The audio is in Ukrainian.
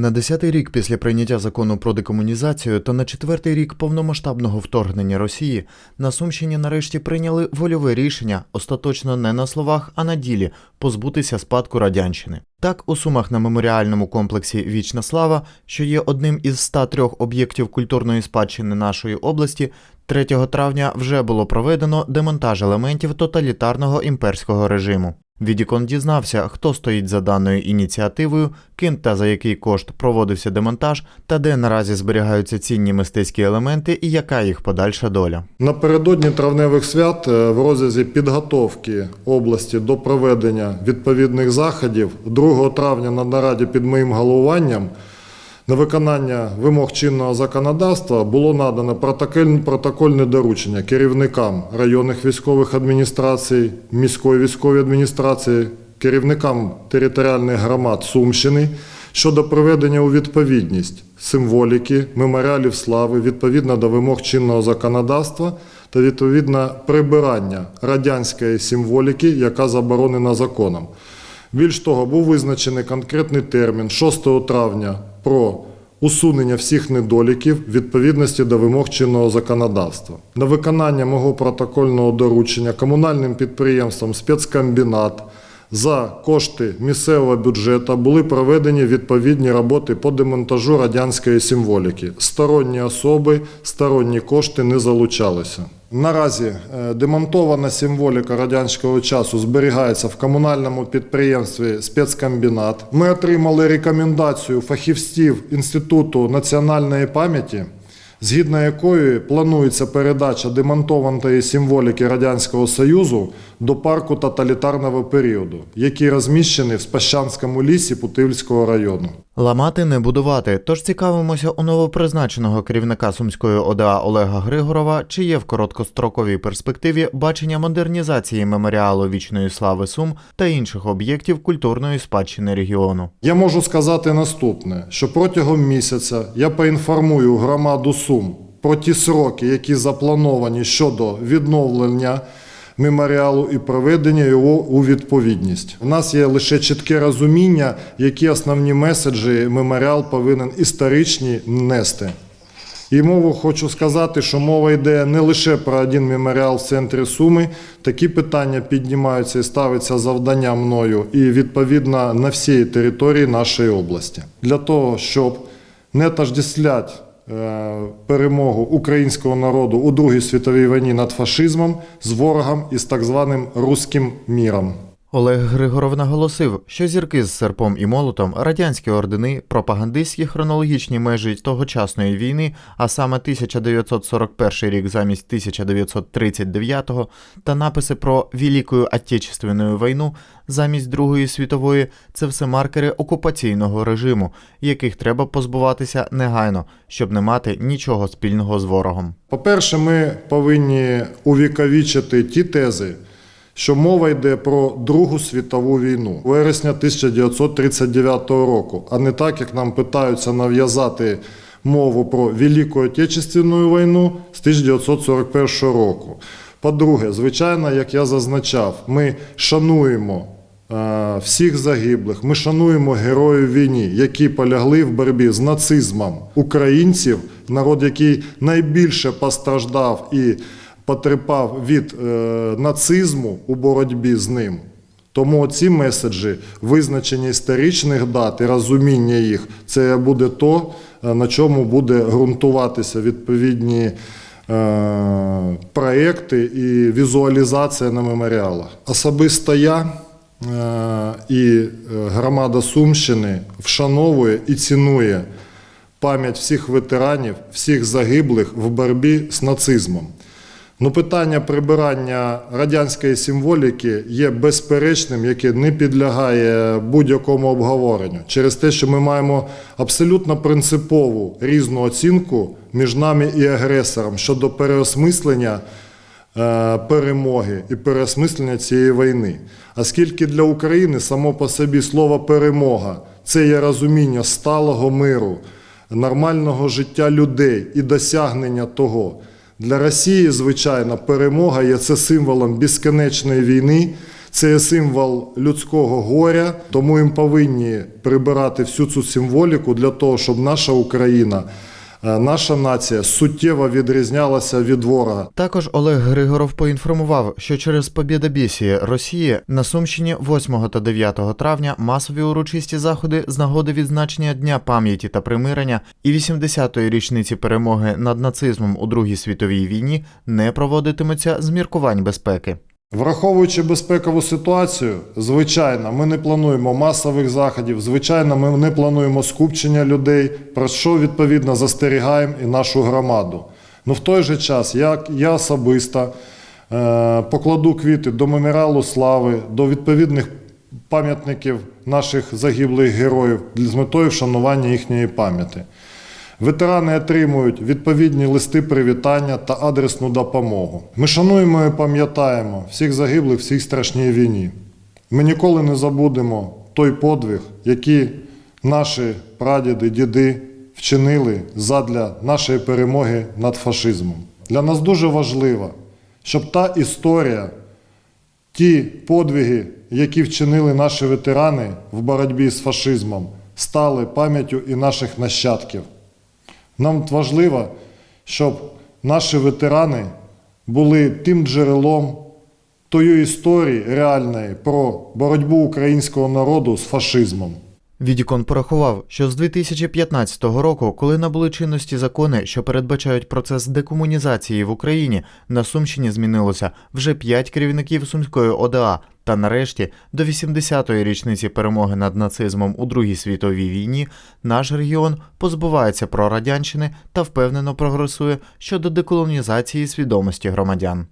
На десятий рік після прийняття закону про декомунізацію та на четвертий рік повномасштабного вторгнення Росії на Сумщині нарешті прийняли вольове рішення, остаточно не на словах, а на ділі позбутися спадку радянщини. Так, у Сумах на меморіальному комплексі Вічна слава, що є одним із 103 об'єктів культурної спадщини нашої області, 3 травня вже було проведено демонтаж елементів тоталітарного імперського режиму. Відікон дізнався, хто стоїть за даною ініціативою, ким та за який кошт проводився демонтаж, та де наразі зберігаються цінні мистецькі елементи і яка їх подальша доля. Напередодні травневих свят е, в розрізі підготовки області до проведення відповідних заходів 2 травня на нараді під моїм головуванням на виконання вимог чинного законодавства було надано протокольне доручення керівникам районних військових адміністрацій, міської військової адміністрації, керівникам територіальних громад Сумщини щодо приведення у відповідність символіки, меморіалів слави відповідно до вимог чинного законодавства та відповідно прибирання радянської символіки, яка заборонена законом. Більш того, був визначений конкретний термін 6 травня про усунення всіх недоліків відповідності до вимог чинного законодавства. На виконання мого протокольного доручення комунальним підприємством спецкомбінат за кошти місцевого бюджету були проведені відповідні роботи по демонтажу радянської символіки. Сторонні особи, сторонні кошти не залучалися. Наразі е, демонтована символіка радянського часу зберігається в комунальному підприємстві спецкомбінат. Ми отримали рекомендацію фахівців Інституту національної пам'яті, згідно якої планується передача демонтованої символіки Радянського Союзу до парку тоталітарного періоду, який розміщений в Спащанському лісі Путивльського району. Ламати не будувати, тож цікавимося у новопризначеного керівника Сумської ОДА Олега Григорова, чи є в короткостроковій перспективі бачення модернізації меморіалу вічної слави Сум та інших об'єктів культурної спадщини регіону. Я можу сказати наступне: що протягом місяця я поінформую громаду Сум про ті сроки, які заплановані щодо відновлення меморіалу і приведення його у відповідність. У нас є лише чітке розуміння, які основні меседжі меморіал повинен історичні нести. І мову хочу сказати, що мова йде не лише про один меморіал в центрі Суми. Такі питання піднімаються і ставиться завдання мною і відповідно на всій території нашої області. Для того, щоб не тождествлять е, перемогу українського народу у Другій світовій війні над фашизмом з ворогом і з так званим руським міром. Олег Григоров наголосив, що зірки з серпом і молотом, радянські ордени, пропагандистські хронологічні межі тогочасної війни, а саме 1941 рік замість 1939 та написи про Велику Отечественну війну замість Другої світової це все маркери окупаційного режиму, яких треба позбуватися негайно, щоб не мати нічого спільного з ворогом. По-перше, ми повинні увіковічити ті тези, що мова йде про Другу світову війну вересня 1939 року, а не так, як нам питаються нав'язати мову про Велику Отечественну війну з 1941 року. По-друге, звичайно, як я зазначав, ми шануємо е, всіх загиблих, ми шануємо героїв війни, які полягли в боротьбі з нацизмом українців, народ, який найбільше постраждав і потерпав від е, нацизму у боротьбі з ним. Тому ці меседжі, визначення історичних дат і розуміння їх, це буде то, е, на чому буде ґрунтуватися відповідні е, проекти і візуалізація на меморіалах. Особисто я і громада Сумщини вшановує і цінує пам'ять всіх ветеранів, всіх загиблих в боротьбі з нацизмом. Ну, питання прибирання радянської символіки є безперечним, яке не підлягає будь-якому обговоренню. Через те, що ми маємо абсолютно принципову різну оцінку між нами і агресором щодо переосмислення е, перемоги і переосмислення цієї війни. Оскільки для України само по собі слово перемога це є розуміння сталого миру, нормального життя людей і досягнення того. Для Росії, звичайно, перемога є це символом безконечної війни, Це є символ людського горя, тому їм повинні прибирати всю цю символіку для того, щоб наша Україна, наша нація суттєво відрізнялася від ворога. Також Олег Григоров поінформував, що через побєдобєсії Росії на Сумщині 8 та 9 травня масові урочисті заходи з нагоди відзначення Дня пам'яті та примирення і 80-ї річниці перемоги над нацизмом у Другій світовій війні не проводитимуться з міркувань безпеки. Враховуючи безпекову ситуацію, звичайно, ми не плануємо масових заходів, звичайно, ми не плануємо скупчення людей, про що відповідно застерігаємо і нашу громаду. Ну в той же час, як я особисто е, покладу квіти до меморіалу слави, до відповідних пам'ятників наших загиблих героїв з метою вшанування їхньої пам'яті. Ветерани отримують відповідні листи привітання та адресну допомогу. Ми шануємо і пам'ятаємо всіх загиблих в цій страшній війні. Ми ніколи не забудемо той подвиг, який наші прадіди, діди вчинили задля нашої перемоги над фашизмом. Для нас дуже важливо, щоб та історія, ті подвиги, які вчинили наші ветерани в боротьбі з фашизмом, стали пам'яттю і наших нащадків. Нам важливо, щоб наші ветерани були тим джерелом тої історії реальної про боротьбу українського народу з фашизмом. Відікон порахував, що з 2015 року, коли набули чинності закони, що передбачають процес декомунізації в Україні, на Сумщині змінилося вже 5 керівників Сумської ОДА. Та нарешті, до 80-ї річниці перемоги над нацизмом у Другій світовій війні, наш регіон позбувається прорадянщини та впевнено прогресує щодо деколонізації свідомості громадян.